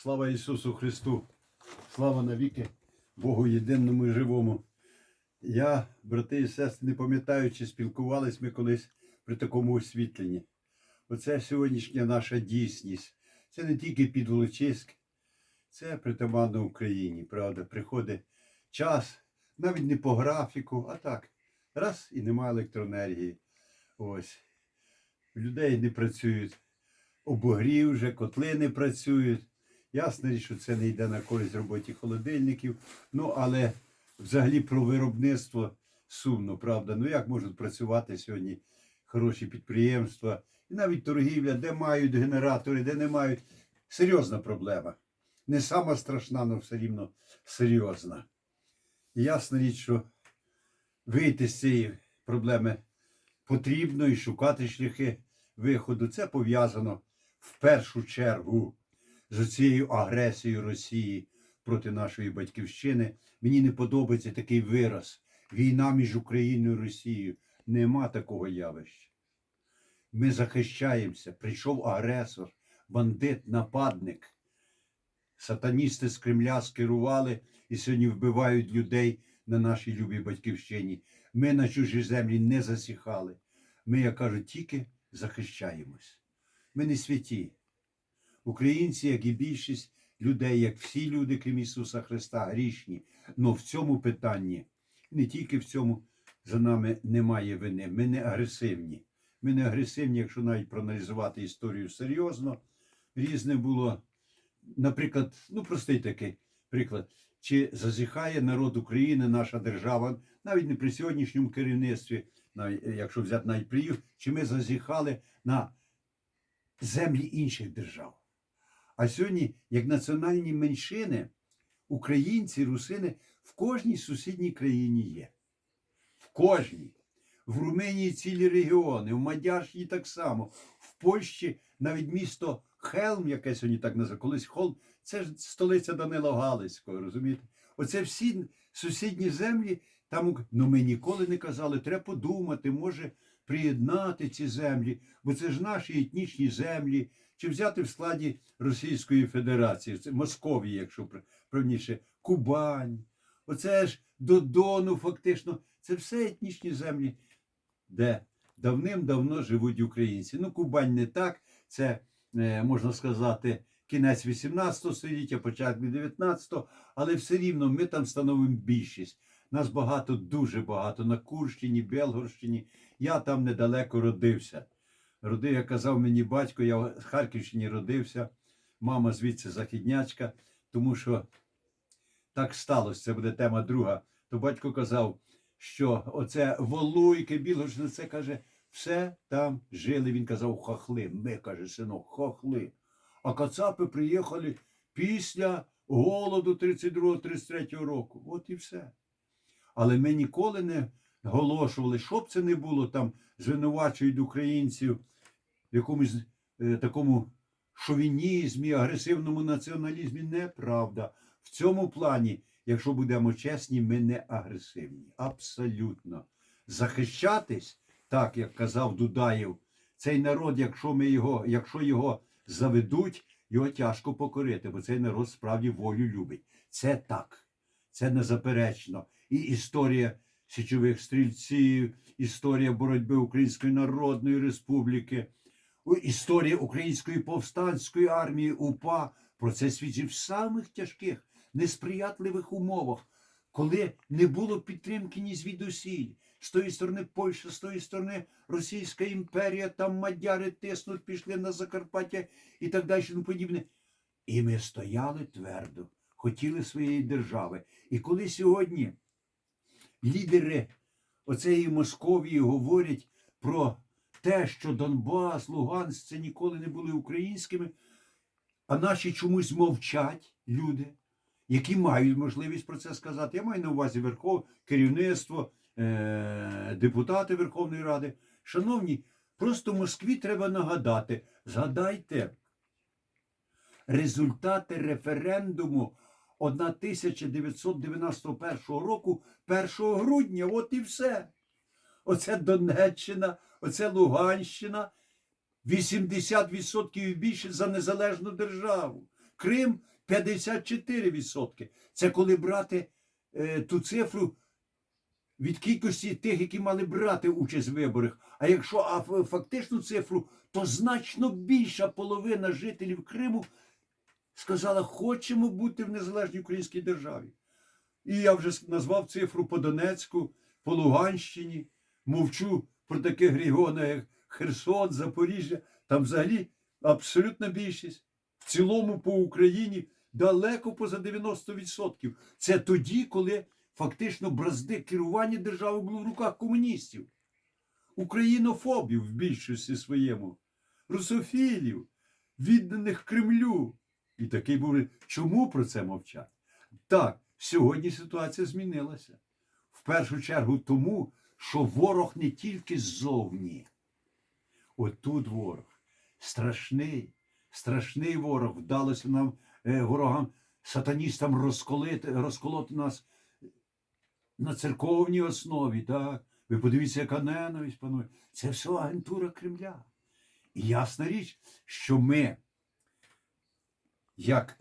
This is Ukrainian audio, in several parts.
Слава Ісусу Христу! Слава навіки Богу єдиному і живому. Я, брати і сестри, не пам'ятаю, чи спілкувались ми колись при такому освітленні. Оце сьогоднішня наша дійсність. Це не тільки підволочиськ, це притаманно Україні. Правда, приходить час, навіть не по графіку, а так. Раз і немає електроенергії. Ось. Людей не працюють обогрів вже, котли не працюють. Ясно, річ, що це не йде на користь роботі холодильників. Ну, але взагалі про виробництво сумно, правда. Ну як можуть працювати сьогодні хороші підприємства, і навіть торгівля, де мають генератори, де не мають. Серйозна проблема. Не сама страшна, але все рівно серйозна. І ясна річ, що вийти з цієї проблеми потрібно і шукати шляхи виходу. Це пов'язано в першу чергу з цією агресією Росії проти нашої батьківщини. Мені не подобається такий вираз. Війна між Україною і Росією. Нема такого явища. Ми захищаємося. Прийшов агресор, бандит, нападник. Сатаністи з Кремля скерували і сьогодні вбивають людей на нашій любій батьківщині. Ми на чужій землі не засіхали. Ми, як кажуть, тільки захищаємось. Ми не святі. Українці, як і більшість людей, як всі люди, крім Ісуса Христа, грішні. Но в цьому питанні, не тільки в цьому, за нами немає вини. Ми не агресивні. Ми не агресивні, якщо навіть проаналізувати історію серйозно. Різне було, наприклад, ну простий такий приклад. Чи зазіхає народ України, наша держава, навіть не при сьогоднішньому керівництві, навіть, якщо взяти навіть при їх, чи ми зазіхали на землі інших держав. А сьогодні, як національні меншини, українці, русини в кожній сусідній країні є. В кожній. В Румунії цілі регіони, в Мадярщині так само, в Польщі навіть місто Хелм, яке сьогодні так називає, колись Холм, це ж столиця Данила Галицького, розумієте? Оце всі сусідні землі, там ну ми ніколи не казали, треба подумати, може приєднати ці землі, бо це ж наші етнічні землі, чи взяти в складі Російської Федерації, це Московії, якщо правніше, Кубань. Оце ж до Дону, фактично, це все етнічні землі, де давним-давно живуть українці. Ну, Кубань не так, це, е, можна сказати, кінець 18 століття, початок 19-го, але все рівно ми там становимо більшість. Нас багато, дуже багато на Курщині, Белгорщині. Я там недалеко родився. Родив, як казав мені батько, я в Харківщині родився, мама звідси західнячка, тому що так сталося, це буде тема друга. То батько казав, що оце Волуйки, Білгородщина, це каже, все там жили. Він казав, хохли. Ми, каже, синок, хохли. А кацапи приїхали після голоду 32-33 року. От і все. Але ми ніколи не оголошували, що б це не було там, звинувачують українців в якомусь е, такому шовінізмі, агресивному націоналізмі. Неправда. В цьому плані, якщо будемо чесні, ми не агресивні. Абсолютно. Захищатись, так як казав Дудаєв, цей народ, якщо ми його, якщо його заведуть, його тяжко покорити, бо цей народ справді волю любить. Це так. Це незаперечно. І історія січових стрільців, історія боротьби Української Народної Республіки, історія Української повстанської армії УПА про це свідчить в самих тяжких, несприятливих умовах, коли не було підтримки ні звідусіль. З тої сторони Польща, з тої сторони Російська імперія, там мадяри тиснуть, пішли на Закарпаття і так далі. тому подібне. І ми стояли твердо, хотіли своєї держави. І коли сьогодні лідери оцеї Московії говорять про те, що Донбас, Луганськ це ніколи не були українськими, а наші чомусь мовчать люди, які мають можливість про це сказати. Я маю на увазі Верхов, керівництво, е- депутати Верховної Ради. Шановні, просто Москві треба нагадати, згадайте результати референдуму 1991 року 1 грудня. От і все. Оце Донеччина, оце Луганщина. 80% і більше за незалежну державу. Крим 54%. Це коли брати е, ту цифру від кількості тих, які мали брати участь в виборах. А якщо а, фактичну цифру, то значно більша половина жителів Криму сказала, хочемо бути в незалежній українській державі. І я вже назвав цифру по Донецьку, по Луганщині, мовчу про таких регіонах, як Херсон, Запоріжжя. Там взагалі абсолютна більшість. В цілому по Україні далеко поза 90%. Це тоді, коли фактично бразди керування держави були в руках комуністів, українофобів в більшості своєму, русофілів, відданих Кремлю. І такий був. Чому про це мовчать? Так, сьогодні ситуація змінилася. В першу чергу тому, що ворог не тільки ззовні. Отут ворог. Страшний, страшний ворог. Вдалося нам е, ворогам, сатаністам розколити, розколоти нас на церковній основі. Так? Ви подивіться, яка ненависть панує. Це все агентура Кремля. І ясна річ, що ми, як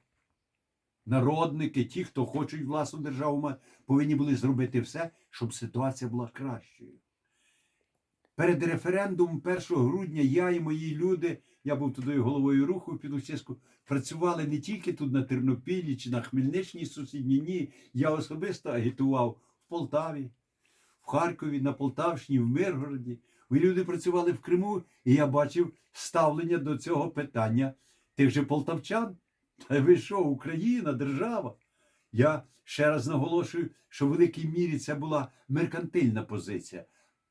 народники, ті, хто хочуть власну державу повинні були зробити все, щоб ситуація була кращою. Перед референдумом 1 грудня я і мої люди, я був туди головою руху в Підлучиську, працювали не тільки тут на Тернопіллі чи на Хмельниччині сусідній, ні. Я особисто агітував в Полтаві, в Харкові, на Полтавщині, в Миргороді. Мої люди працювали в Криму, і я бачив ставлення до цього питання тих же полтавчан. Ви що, Україна, держава? Я ще раз наголошую, що в великій мірі це була меркантильна позиція.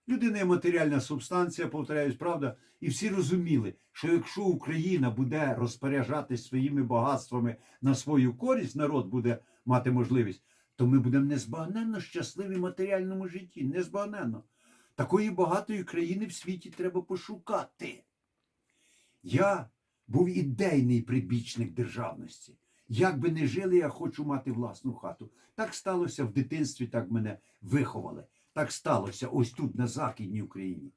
Людина є матеріальна субстанція, повторяюсь, правда, і всі розуміли, що якщо Україна буде розпоряджатись своїми багатствами на свою користь, народ буде мати можливість, то ми будемо незбагненно щасливі в матеріальному житті. Незбагненно. Такої багатої країни в світі треба пошукати. Я був ідейний прибічник державності. Як би не жили, я хочу мати власну хату. Так сталося в дитинстві, так мене виховали. Так сталося ось тут, на Західній Україні.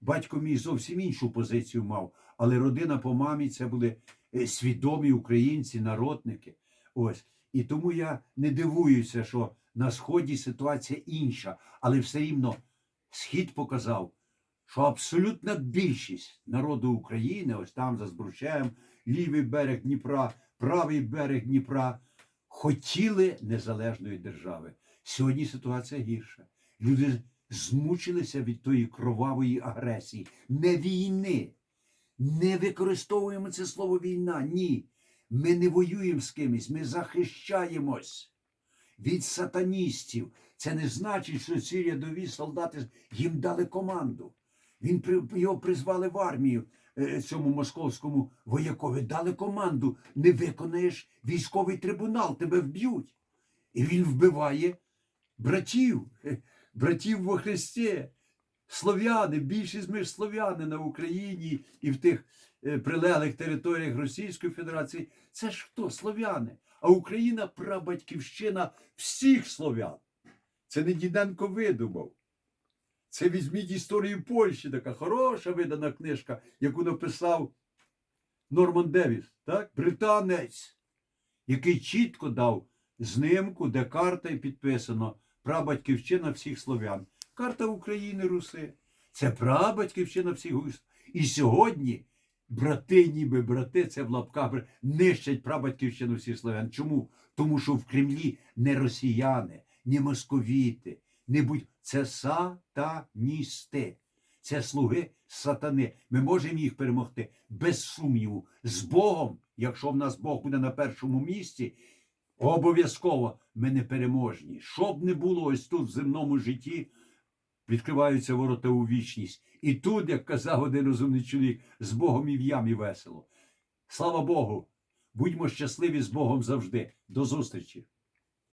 Батько мій зовсім іншу позицію мав, але родина по мамі це були е, свідомі українці, народники. Ось. І тому я не дивуюся, що на Сході ситуація інша, але все рівно Схід показав, що абсолютна більшість народу України, ось там за Збручаєм, лівий берег Дніпра, правий берег Дніпра, хотіли незалежної держави. Сьогодні ситуація гірша. Люди змучилися від тої кровавої агресії, не війни. Не використовуємо це слово війна. Ні. Ми не воюємо з кимось, ми захищаємось від сатаністів. Це не значить, що ці рядові солдати їм дали команду. Він його призвали в армію е, цьому московському воякові. Дали команду. Не виконаєш військовий трибунал, тебе вб'ють. І він вбиває братів, е, братів во Христі. Слов'яни, більшість ми ж слов'яни на Україні і в тих е, прилеглих територіях Російської Федерації. Це ж хто? Слов'яни. А Україна прабатьківщина всіх слов'ян. Це не Діденко видумав. Це візьміть історію Польщі, така хороша видана книжка, яку написав Норман Девіс, так? британець, який чітко дав знимку, де карта і підписано прабатьківщина всіх слов'ян. Карта України Руси. Це прабатьківщина всіх гус. І сьогодні брати, ніби брати, це в лапках нищать прабатьківщину всіх слов'ян. Чому? Тому що в Кремлі не росіяни, не московіти, не будь це сатаністи. Це слуги сатани. Ми можемо їх перемогти без сумніву. З Богом, якщо в нас Бог буде на першому місці, обов'язково ми не переможні. Що б не було ось тут в земному житті, відкриваються ворота у вічність. І тут, як казав один розумний чоловік, з Богом і в ямі весело. Слава Богу! Будьмо щасливі з Богом завжди. До зустрічі!